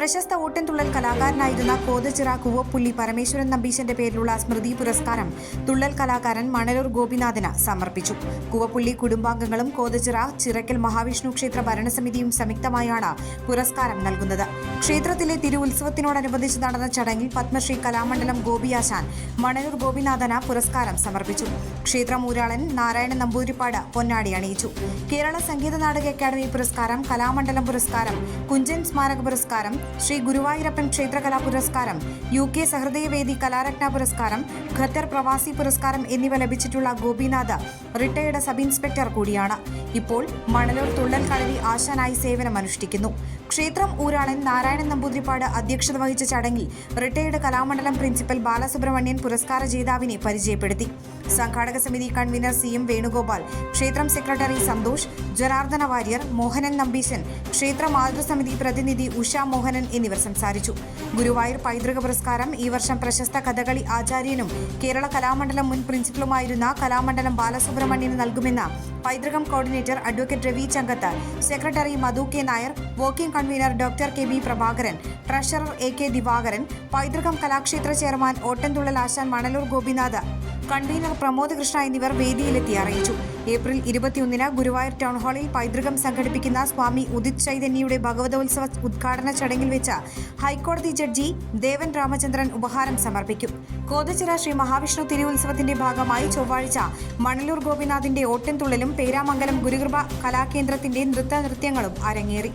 പ്രശസ്ത ഓട്ടൻതുള്ളൽ കലാകാരനായിരുന്ന കോതച്ചിറ കുവപ്പുള്ളി പരമേശ്വരൻ നമ്പീശന്റെ പേരിലുള്ള സ്മൃതി പുരസ്കാരം തുള്ളൽ കലാകാരൻ മണലൂർ ഗോപിനാഥന് സമർപ്പിച്ചു. കുവപ്പുള്ളി കുടുംബാംഗങ്ങളും കോതച്ചിറ ചിറക്കൽ മഹാവിഷ്ണു ക്ഷേത്ര ഭരണസമിതിയും സംയുക്തമായാണ് പുരസ്കാരം നൽകുന്നത്. ക്ഷേത്രത്തിലെ തിരുവുത്സവത്തിനോടനുബന്ധിച്ച് നടന്ന ചടങ്ങിൽ പത്മശ്രീ കലാമണ്ഡലം ഗോപിയാശാൻ മണലൂർ ഗോപിനാഥന് പുരസ്കാരം സമർപ്പിച്ചു. ക്ഷേത്രമൂരാളൻ നാരായണ നമ്പൂതിരിപ്പാട് പൊന്നാടി അണിയിച്ചു. കേരള സംഗീത നാടക അക്കാദമി പുരസ്കാരം കലാമണ്ഡലം പുരസ്കാരം കുഞ്ചൻ സ്മാരക പുരസ്കാരം ശ്രീ ഗുരുവായൂരപ്പൻ ക്ഷേത്രകലാ പുരസ്കാരം യു കെ സഹൃദയവേദി കലാരത്ന പുരസ്കാരം ഖത്തർ പ്രവാസി പുരസ്കാരം എന്നിവ ലഭിച്ചിട്ടുള്ള ഗോപിനാഥ് റിട്ടയർഡ് സബ് ഇൻസ്പെക്ടർ കൂടിയാണ്. ഇപ്പോൾ മണലൂർ തുള്ളൽ കളരി ആശാനായി സേവനമനുഷ്ഠിക്കുന്നു ക്ഷേത്രം ഊരാളൻ നാരായണൻ നമ്പൂതിരിപ്പാട് അധ്യക്ഷത വഹിച്ച ചടങ്ങിൽ റിട്ടയർഡ് കലാമണ്ഡലം പ്രിൻസിപ്പൽ ബാലസുബ്രഹ്മണ്യൻ പുരസ്കാര ജേതാവിനെ പരിചയപ്പെടുത്തി. സംഘാടക സമിതി കൺവീനർ സി എം വേണുഗോപാൽ ക്ഷേത്രം സെക്രട്ടറി സന്തോഷ് ജനാർദ്ദന വാര്യർ മോഹനൻ നമ്പീശൻ ക്ഷേത്ര മാതൃസമിതി പ്രതിനിധി ഉഷ മോഹനൻ എന്നിവർ സംസാരിച്ചു. ഗുരുവായൂർ പൈതൃക പുരസ്കാരം ഈ വർഷം പ്രശസ്ത കഥകളി ആചാര്യനും കേരള കലാമണ്ഡലം മുൻ പ്രിൻസിപ്പലുമായിരുന്ന കലാമണ്ഡലം ബാലസുബ്രഹ്മണ്യന് നൽകുമെന്ന് Paithrukam coordinator advocate Ravi Changath secretary Madhu K Nair working convener doctor K B Prabhakaran treasurer A K Divakaran Paithrukam Kalakshetra chairman Ottanthullal Asan Manalur Gopinath convener Pramod Krishna എന്നിവർ വേദിയിലെത്തി അറിയിച്ചു. ഏപ്രിൽ ഇരുപത്തിയൊന്നിന് ഗുരുവായൂർ ടൗൺ ഹാളിൽ പൈതൃകം സംഘടിപ്പിക്കുന്ന സ്വാമി ഉദിത് ചൈതന്യയുടെ ഭഗവതോത്സവ ഉദ്ഘാടന ചടങ്ങിൽ വെച്ച് ഹൈക്കോടതി ജഡ്ജി ദേവൻ രാമചന്ദ്രൻ ഉപഹാരം സമർപ്പിക്കും. കോതച്ചിറ ശ്രീ മഹാവിഷ്ണു തിരുവുത്സവത്തിന്റെ ഭാഗമായി ചൊവ്വാഴ്ച മണലൂർ ഗോപിനാഥിന്റെ ഓട്ടൻതുള്ളലും പേരാമംഗലം ഗുരുകൃപ കലാകേന്ദ്രത്തിന്റെ നൃത്ത നൃത്യങ്ങളും അരങ്ങേറി.